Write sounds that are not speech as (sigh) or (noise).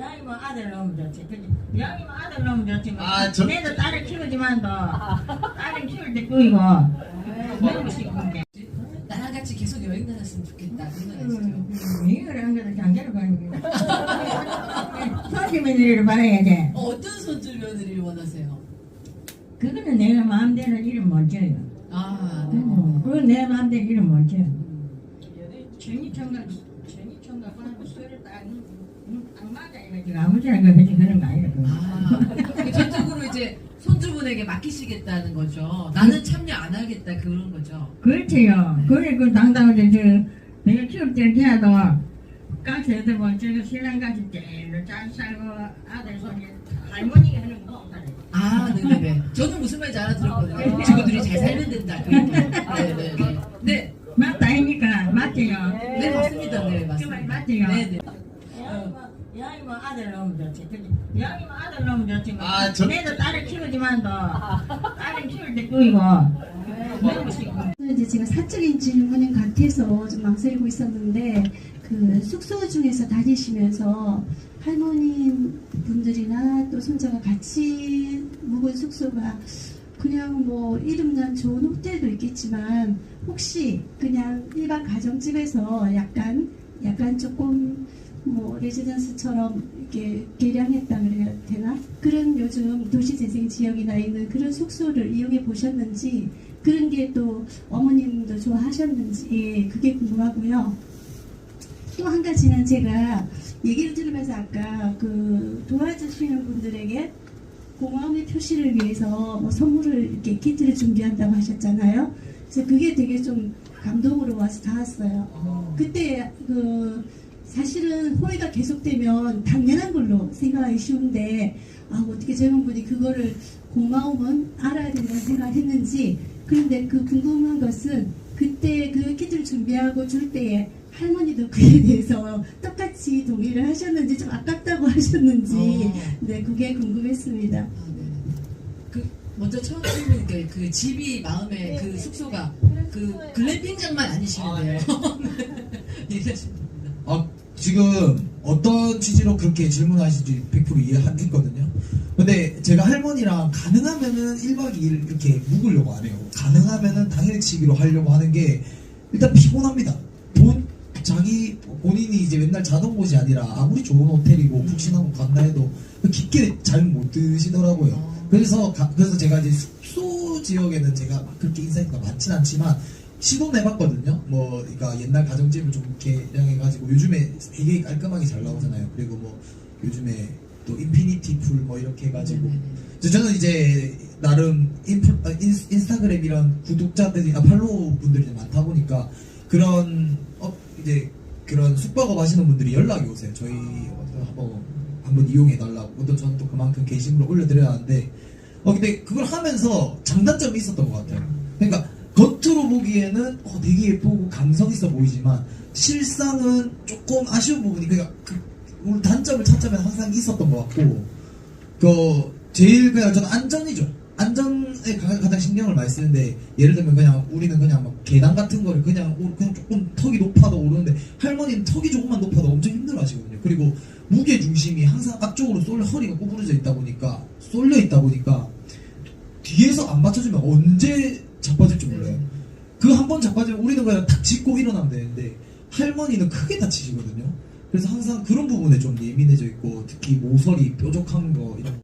양이 뭐 아들 낳으면 좋지. 양이 뭐 아들 낳으면 좋지. 뭐. 아, 저- 내도 딸을 키우지만도 딸을 키울 때 꾸이고 너무 싶은데. 나랑 같이 계속 여행 다녔으면 좋겠다. 그런 거 아시죠? 이걸 안 그래도 장계를 가는 게. 손주 며느리를 받아야 돼. 어, 어떤 손주 며느리를 원하세요? 그거는 내가 마음대로 이름 못 줘요. 아, 네. 음, 그건 내 마음대로 이름 못 줘요. 전이총각, 전이총각 하고 술을 딱, 음, 딱 맞아. 이거 지금 아무렇게나 그러지 그런 거 아니야. 그거. 아, 전적으로 이제 손주분에게 맡기시겠다는 거죠. 나는 참여 안 하겠다 그런 거죠. 그렇지요. 그래, 그 당당하게, 저, 내가 키울 때 걔도 가서 애들 뭐, 저거 신랑 같이 제일 잘 살고 아들 손이 할머니가 하는 거 없다네. 아, 네네네. 저는 무슨 말인지 알아들었거든요. 친구들이 잘 살면 된다. 그 (laughs) 얘기. 네네네. 네, 맞다, 아닙니까? 맞지요? 네, 맞습니다. 말 맞습니다. 맞지요? 네네. 야이 뭐 아들 낳으면 좋지. 그지? 야이 뭐 아들 낳으면 좋지. 뭐. 아, 저- 내도 딸을 키우지만도 딸을 키울 때 꾸이고 너무 싶고. 이제 제가 사적인 질문인 같아서 좀 망설이고 있었는데 그 숙소 중에서 다니시면서 할머니 분들이나 또 손자가 같이 묵은 숙소가 그냥 뭐 이름난 좋은 호텔도 있겠지만 혹시 그냥 일반 가정집에서 약간 약간 조금 뭐 레지던스처럼 이렇게 개량했다 그래야 되나 그런 요즘 도시재생 지역이나 있는 그런 숙소를 이용해 보셨는지 그런 게 또 어머님도 좋아하셨는지 예, 그게 궁금하고요. 또 한 가지는 제가 얘기를 들으면서 아까 그 도와주시는 분들에게 고마움의 표시를 위해서 뭐 선물을 이렇게 키트를 준비한다고 하셨잖아요. 그래서 그게 되게 좀 감동으로 와서 닿았어요. 그때 그 사실은 호의가 계속되면 당연한 걸로 생각하기 쉬운데 아 어떻게 젊은 분이 그거를 고마움은 알아야 된다는 생각을 했는지 그런데 그 궁금한 것은 그때 그 키트를 준비하고 줄 때에 할머니도 그에 대해서 똑같이 동의를 하셨는지 좀 아깝다고 하셨는지 어. 네 그게 궁금했습니다. 아, 네네. 그 먼저 처음 질문 그, 그 집이 마음에 그 숙소가 그 글램핑장만 아니시는데요. 얘기하시면 됩니다. 아, 지금 어떤 취지로 그렇게 질문하시는지 100% 이해했거든요. 근데 제가 할머니랑 가능하면은 1박 2일 이렇게 묵으려고 안 해요. 가능하면은 당일치기로 하려고 하는 게 일단 피곤합니다. 본, 자기, 본인이 이제 맨날 자던 곳이 아니라 아무리 좋은 호텔이고 푹신하고 간다 해도 깊게 잘 못 드시더라고요. 그래서, 가- 그래서 제가 이제 숙소 지역에는 제가 막 그렇게 인사가 많진 않지만 시도는 해봤거든요. 뭐, 그러니까 옛날 가정집을 좀 개량해가지고 요즘에 되게 깔끔하게 잘 나오잖아요. 그리고 뭐 요즘에 또 인피니티 풀 뭐 이렇게 해가지고 네네네. 그래서 저는 이제 나름 인프, 아, 인, 인스타그램 이런 구독자들이나 팔로우 분들이 좀 많다 보니까 그런 어, 이제 그런 숙박업 하시는 분들이 연락이 오세요. 저희 한번 한번 이용해 달라고. 또 저는 또 그만큼 게시물을 올려드려야 하는데 어 근데 그걸 하면서 장단점이 있었던 것 같아요. 그러니까 겉으로 보기에는 어, 되게 예쁘고 감성 있어 보이지만 실상은 조금 아쉬운 부분이 그러니까 그 단점을 찾자면 항상 있었던 것 같고 그 제일 그냥 저는 안전이죠. 안전에 가- 가장 신경을 많이 쓰는데 예를 들면 그냥 우리는 그냥 막 계단 같은 거를 그냥 오- 그냥 조금 턱이 높아도 오르는데 할머니는 턱이 조금만 높아도 엄청 힘들어하시거든요. 그리고 무게 중심이 항상 앞쪽으로 쏠려 허리가 구부러져 있다 보니까 쏠려 있다 보니까 뒤에서 안 맞춰주면 언제 자빠질지 몰라요. 그 한 번 자빠지면 우리는 그냥 탁 짚고 일어나면 되는데 할머니는 크게 다치시거든요. 그래서 항상 그런 부분에 좀 예민해져 있고 특히 모서리 뾰족한 거 이런